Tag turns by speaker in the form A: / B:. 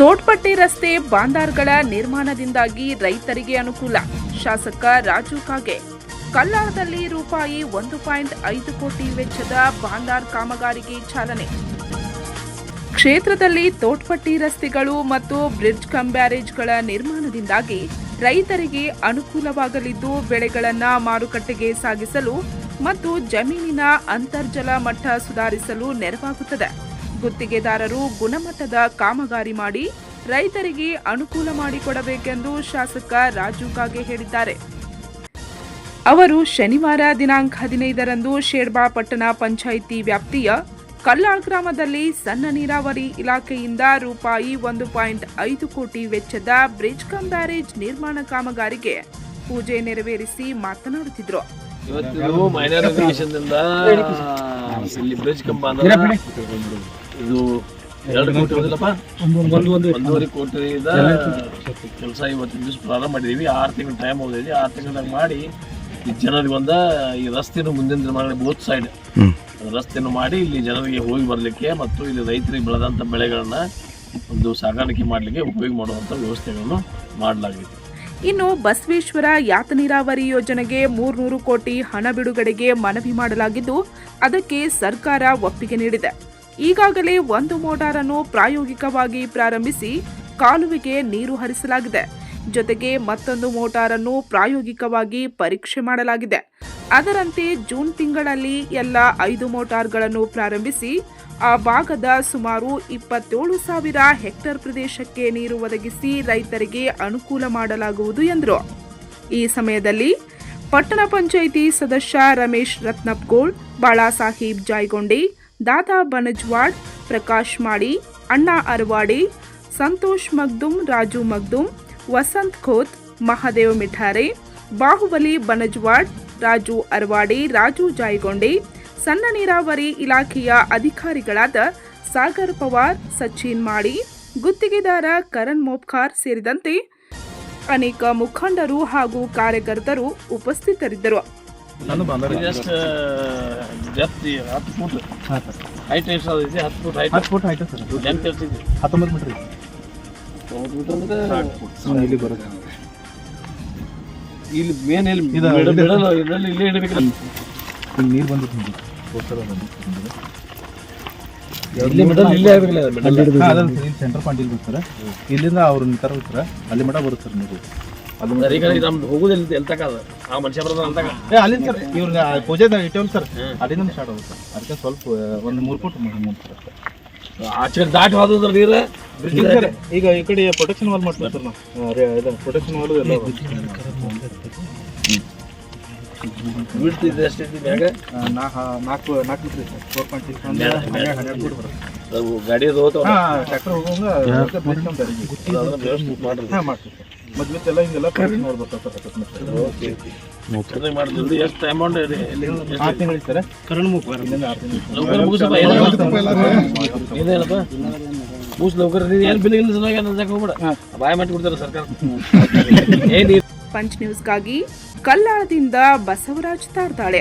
A: ತೋಟ್ಪಟ್ಟಿ ರಸ್ತೆ ಬಾಂದಾರ್ಗಳ ನಿರ್ಮಾಣದಿಂದಾಗಿ ರೈತರಿಗೆ ಅನುಕೂಲ. ಶಾಸಕ ರಾಜು ಕಾಗೆ ಕಲ್ಲಾಳದಲ್ಲಿ ರೂಪಾಯಿ ಒಂದು ಪಾಯಿಂಟ್ ಐದು ಕೋಟಿ ವೆಚ್ಚದ ಬಾಂದಾರ್ ಕಾಮಗಾರಿಗೆ ಚಾಲನೆ. ಕ್ಷೇತ್ರದಲ್ಲಿ ತೋಟ್ಪಟ್ಟಿ ರಸ್ತೆಗಳು ಮತ್ತು ಬ್ರಿಡ್ಜ್ ಕಮ್ ಬ್ಯಾರೇಜ್ಗಳ ನಿರ್ಮಾಣದಿಂದಾಗಿ ರೈತರಿಗೆ ಅನುಕೂಲವಾಗಲಿದ್ದು, ಬೆಳೆಗಳನ್ನು ಮಾರುಕಟ್ಟೆಗೆ ಸಾಗಿಸಲು ಮತ್ತು ಜಮೀನಿನ ಅಂತರ್ಜಲ ಮಟ್ಟ ಸುಧಾರಿಸಲು ನೆರವಾಗುತ್ತದೆ. ಗುತ್ತಿಗೆದಾರರು ಗುಣಮಟ್ಟದ ಕಾಮಗಾರಿ ಮಾಡಿ ರೈತರಿಗೆ ಅನುಕೂಲ ಮಾಡಿಕೊಡಬೇಕೆಂದು ಶಾಸಕ ರಾಜು ಕಾಗೆ ಹೇಳಿದ್ದಾರೆ. ಅವರು ಶನಿವಾರ ದಿನಾಂಕ ಹದಿನೈದರಂದು ಶೇರ್ಬಾ ಪಟ್ಟಣ ಪಂಚಾಯಿತಿ ವ್ಯಾಪ್ತಿಯ ಕಲ್ಲಾಳ್ ಗ್ರಾಮದಲ್ಲಿ ಸಣ್ಣ ನೀರಾವರಿ ಇಲಾಖೆಯಿಂದ ರೂಪಾಯಿ ಒಂದು ಪಾಯಿಂಟ್ ಐದು ಕೋಟಿ ವೆಚ್ಚದ ಬ್ರಿಡ್ಜ್ ಕಮ್ ಬ್ಯಾರೇಜ್ ನಿರ್ಮಾಣ ಕಾಮಗಾರಿಗೆ ಪೂಜೆ ನೆರವೇರಿಸಿ
B: ಮಾತನಾಡುತ್ತಿದ್ದರು ಮೈನರ್ ಇಲ್ಲಿ ಬ್ರಿಡ್ಜ್ ಕಂಬ ಇದು ಎರಡು ಕೋಟಿ ಹೋದಿಲ್ಲಪ್ಪ? ಒಂದೂವರೆ ಕೋಟಿಯಿಂದ ಕೆಲಸ ಇವತ್ತು ದಿವಸ ಪ್ರಾರಂಭ ಮಾಡಿದೀವಿ. ಆರು ತಿಂಗಳ ಟೈಮ್ ಹೋಗಿದೆ ಆರು ತಿಂಗಳಾಗ ಮಾಡಿ ಈ ಜನರಿಗೆ ಒಂದ ಈ ರಸ್ತೆಯನ್ನು ಮುಂದಿನ ದಿನಮಾನ ಬೋತ್ ಸೈಡ್ ರಸ್ತೆಯನ್ನು ಮಾಡಿ ಇಲ್ಲಿ ಜನರಿಗೆ ಹೋಗಿ ಬರಲಿಕ್ಕೆ ಮತ್ತು ಇಲ್ಲಿ ರೈತರಿಗೆ ಬೆಳೆದಂಥ ಬೆಳೆಗಳನ್ನ ಒಂದು ಸಾಗಾಣಿಕೆ ಮಾಡಲಿಕ್ಕೆ ಉಪಯೋಗ ಮಾಡುವಂಥ ವ್ಯವಸ್ಥೆಗಳನ್ನು ಮಾಡಲಾಗಿದೆ.
A: ಇನ್ನು ಬಸವೇಶ್ವರ ಯಾತ ನೀರಾವರಿ ಯೋಜನೆಗೆ ಮೂರ್ನೂರು ಕೋಟಿ ಹಣ ಬಿಡುಗಡೆಗೆ ಮನವಿ ಮಾಡಲಾಗಿದ್ದು ಅದಕ್ಕೆ ಸರ್ಕಾರ ಒಪ್ಪಿಗೆ ನೀಡಿದೆ. ಈಗಾಗಲೇ ಒಂದು ಮೋಟಾರನ್ನು ಪ್ರಾಯೋಗಿಕವಾಗಿ ಪ್ರಾರಂಭಿಸಿ ಕಾಲುವೆಗೆ ನೀರು ಹರಿಸಲಾಗಿದೆ. ಜೊತೆಗೆ ಮತ್ತೊಂದು ಮೋಟಾರನ್ನು ಪ್ರಾಯೋಗಿಕವಾಗಿ ಪರೀಕ್ಷೆ ಮಾಡಲಾಗಿದೆ. ಅದರಂತೆ ಜೂನ್ ತಿಂಗಳಲ್ಲಿ ಎಲ್ಲ ಐದು ಮೋಟಾರ್ಗಳನ್ನು ಪ್ರಾರಂಭಿಸಿ ಆ ಭಾಗದ ಸುಮಾರು ಇಪ್ಪತ್ತೇಳು ಸಾವಿರ ಹೆಕ್ಟರ್ ಪ್ರದೇಶಕ್ಕೆ ನೀರು ಒದಗಿಸಿ ರೈತರಿಗೆ ಅನುಕೂಲ ಮಾಡಲಾಗುವುದು ಎಂದರು. ಈ ಸಮಯದಲ್ಲಿ ಪಟ್ಟಣ ಪಂಚಾಯಿತಿ ಸದಸ್ಯ ರಮೇಶ್ ರತ್ನಪ್ಗೋಳ್, ಬಾಳಾಸಾಹೀಬ್ ಜಾಯ್ಗೊಂಡಿ ದಾದಾ ಬನಜ್ವಾಡ್, ಪ್ರಕಾಶ್ ಮಾಡಿ, ಅಣ್ಣಾ ಅರವಾಡಿ, ಸಂತೋಷ್ ಮಗ್ದುಮ್ ರಾಜು ಮಗ್ದುಮ್ ವಸಂತ್ ಖೋತ್, ಮಹಾದೇವ್ ಮಿಠಾರೆ, ಬಾಹುಬಲಿ ಬನಜ್ವಾಡ್, ರಾಜು ಅರವಾಡಿ, ರಾಜು ಜಾಯ್ಗೊಂಡಿ, ಸಣ್ಣ ನೀರಾವರಿ ಇಲಾಖೆಯ ಅಧಿಕಾರಿಗಳಾದ ಸಾಗರ್ ಪವಾರ್, ಸಚಿನ್ ಮಾಡಿ, ಗುತ್ತಿಗೆದಾರ ಕರಣ್ ಮೋಪ್ಕಾರ್ ಸೇರಿದಂತೆ ಅನೇಕ ಮುಖಂಡರು ಹಾಗೂ ಕಾರ್ಯಕರ್ತರು ಉಪಸ್ಥಿತರಿದ್ದರು.
B: ಜಸ್ಟ್ ಜಸ್ಟ್ ಹತ್ತು ಫುಟ್. ಹೈಟ್ ಎಷ್ಟು ಐತಿ ಹತ್ತು ಫೂಟ್ ಹೈಟ್
C: ಹತ್ತು ಫೂಟ್ ಆಯ್ತು ಸರ್
B: ಲೆಂತ್ ಎಷ್ಟಿದೆ
C: ಹತ್ತೊಂಬತ್ತು ಮೀಟರ್ ಇದೆ.
B: ಫುಟ್ ಅಂದ್ರೆ
C: ಇಲ್ಲಿ ಬರುತ್ತೆ.
B: ಇಲ್ಲಿ ಮೇನ್ ಇಲ್ಲಿ
C: ಇದು-
B: ಬಿಡಲ್ಲ ಇದರಲ್ಲಿ ಇಲ್ಲೇ ಇಡಬೇಕಲ್ಲ.
C: ಇಲ್ಲಿ ನೀರು ಬಂದಿತ್ತು ಬಂದಿತ್ತು
B: ಇಲ್ಲಿ ಮಿಡಲ್ ಇಲ್ಲೇ ಆಗಬೇಕಲ್ಲ ಅದು ಮಿಡಲ್
C: ಹಾಂ ಇಲ್ಲಿ ಸೆಂಟರ್ ಪಾಯಿಂಟ್ ಇಲ್ಲಿ ಬರ್ತಾರೆ ಇಲ್ಲಿಂದ ಅವ್ರನ್ನ ನಿಂತಾರ ಬರ್ತಾರೆ ಅಲ್ಲಿ ಮಠ ಬರುತ್ತೆ ಸರ್ ನೀರು
B: ಈಗ ನಮ್ದು ಹೋಗುದಿಲ್ಲ ಎಲ್ಲಿ ಅದ? ಆ ಮನುಷ್ಯ ಬರೋದ
C: ಏ ಅಲ್ಲಿಂದ ಸರ್ ಇವ್ರ ಪೂಜೆ ಇಟ್ಟೇವಲ್ಲ ಸರ್. ಅಲ್ಲಿಂದ ಸ್ಟಾರ್ಟ್ ಆಗುತ್ತೆ ಅದಕ್ಕೆ ಸ್ವಲ್ಪ ಒಂದು ಮೂರು ಫುಟ್ ಮುಂದೆ ಸರ್
B: ಆಚೆ ದಾಟಿ ಹೋದ್ರ ನೀರ?
C: ಇಲ್ಲ ಸರ್, ಈಗ ಈ ಕಡೆ ಪ್ರೊಟೆಕ್ಷನ್ ವಾಲ್ ಮಾಡ್ತೀವಿ ಸರ್ ನಾವು. ಪ್ರೊಟೆಕ್ಷನ್ ವಾಲ್ ಎಲ್ಲ
B: ಬಿಡ್ತಿದ್ದೆ ಅಷ್ಟೈತಿ ಮ್ಯಾಗ?
C: ಆ, ನಾ- ನಾಲ್ಕು ನಾಲ್ಕು metre sir. Four point six
B: ಹನ್ನೆರಡು-
C: ಹನ್ನೆರಡು ಹನ್ನೆರಡು ಫುಟ್ ಬರುತ್ತೆ.
B: ಅದು ಗಾಡಿ ಅದು ಹೋಗ್ತಾವ
C: ಟ್ರ್ಯಾಕ್ಟರ್ ಹೋಗುವಾಗ
B: ಮಾಡ್ರಿ.
C: ಎಲ್ಲ ಹಿಂಗೆಲ್ಲ ಪ್ರೊಟೆಕ್ಷನ್ ನೋಡ್ಬೇಕು ಸರ್
B: ಮಾಡಿದ್ರಿ ಎಷ್ಟು ಅಮೌಂಟ್ ಇದೆ?
C: ಆರು ತಿಂಗಳು ಸರ್ ಆರು
B: ಲೌಕರ್ ಏನು ಬಿಲ್ ಇಲ್ಲ ಸಲುವಾಗಿ ಅನ್ನೋದಕ್ಕೆ ಹೋಗ್ಬೇಡ ಬಾಯ್ ಮಾಡಿ ಸರ್ಕಾರ? ಏನು
A: ಪಂಚ್ ನ್ಯೂಸ್ಗಾಗಿ ಕಲ್ಲಾಳದಿಂದ ಬಸವರಾಜ್ ತಾರ್ತಾಳೆ